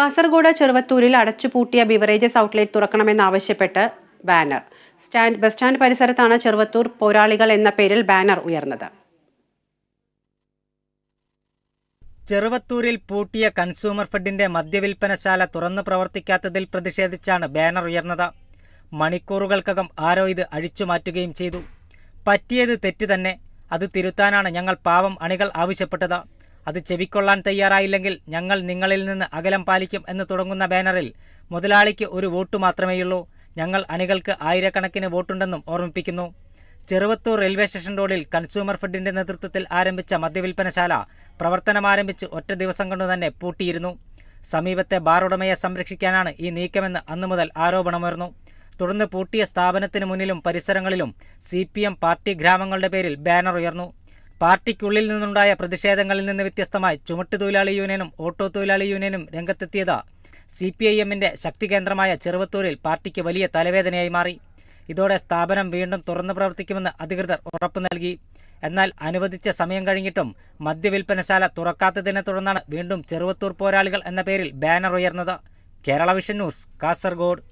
കാസർഗോഡ് ചെറുവത്തൂരിൽ അടച്ചുപൂട്ടിയ beverages outlet തുറക്കണമെന്നാവശ്യപ്പെട്ട് ബാനർ. സ്റ്റാൻഡ് ബസ് സ്റ്റാൻഡ് പരിസരത്താണ് ചെറുവത്തൂർ പോരാളികൾ എന്ന പേരിൽ ബാനർ ഉയർന്നത്. ചെറുവത്തൂരിൽ പൂട്ടിയ കൺസ്യൂമർ ഫെഡിന്റെ മദ്യവിൽപ്പനശാല തുറന്നു പ്രവർത്തിക്കാത്തതിൽ പ്രതിഷേധിച്ചാണ് ബാനർ ഉയർന്നത്. മണിക്കൂറുകൾക്കകം ആരോ ഇത് അഴിച്ചുമാറ്റുകയും ചെയ്തു. പറ്റിയത് തെറ്റ് തന്നെ. അത് തിരുത്താനാണ് ഞങ്ങൾ പാവം അണികൾ ആവശ്യപ്പെട്ടത്. അത് ചെവിക്കൊള്ളാൻ തയ്യാറായില്ലെങ്കിൽ ഞങ്ങൾ നിങ്ങളിൽ നിന്ന് അകലം പാലിക്കും എന്ന് തുടങ്ങുന്ന ബാനറിൽ മുതലാളിക്ക് ഒരു വോട്ട് മാത്രമേയുള്ളൂ. ഞങ്ങൾ അണികൾക്ക് ആയിരക്കണക്കിന് വോട്ടുണ്ടെന്നും ഓർമ്മിപ്പിക്കുന്നു. ചെറുവത്തൂർ റെയിൽവേ സ്റ്റേഷൻ റോഡിൽ കൺസ്യൂമർ ഫെഡിന്റെ നേതൃത്വത്തിൽ ആരംഭിച്ച മദ്യവിൽപ്പനശാല പ്രവർത്തനമാരംഭിച്ച് ഒറ്റ ദിവസം കൊണ്ടുതന്നെ പൂട്ടിയിരുന്നു. സമീപത്തെ ബാർ ഉടമയെ സംരക്ഷിക്കാനാണ് ഈ നീക്കമെന്ന് അന്നു മുതൽ ആരോപണമുയർന്നു. തുടർന്ന് പൂട്ടിയ സ്ഥാപനത്തിന് മുന്നിലും പരിസരങ്ങളിലും സി പാർട്ടി ഗ്രാമങ്ങളുടെ പേരിൽ ബാനർ ഉയർന്നു. പാർട്ടിക്കുള്ളിൽ നിന്നുണ്ടായ പ്രതിഷേധങ്ങളിൽ നിന്ന് വ്യത്യസ്തമായി ചുമട്ട് തൊഴിലാളി യൂണിയനും ഓട്ടോ തൊഴിലാളി യൂണിയനും രംഗത്തെത്തിയത് സി പി ഐ എമ്മിന്റെ ശക്തി കേന്ദ്രമായ ചെറുവത്തൂരിൽ പാർട്ടിക്ക് വലിയ തലവേദനയായി മാറി. ഇതോടെ സ്ഥാപനം വീണ്ടും തുറന്നു പ്രവർത്തിക്കുമെന്ന് അധികൃതർ ഉറപ്പു നൽകി. എന്നാൽ അനുവദിച്ച സമയം കഴിഞ്ഞിട്ടും മദ്യവിൽപ്പനശാല തുറക്കാത്തതിനെ തുടർന്നാണ് വീണ്ടും ചെറുവത്തൂർ പോരാളികൾ എന്ന പേരിൽ ബാനർ ഉയർന്നത്. Kerala vision news Kasaragod.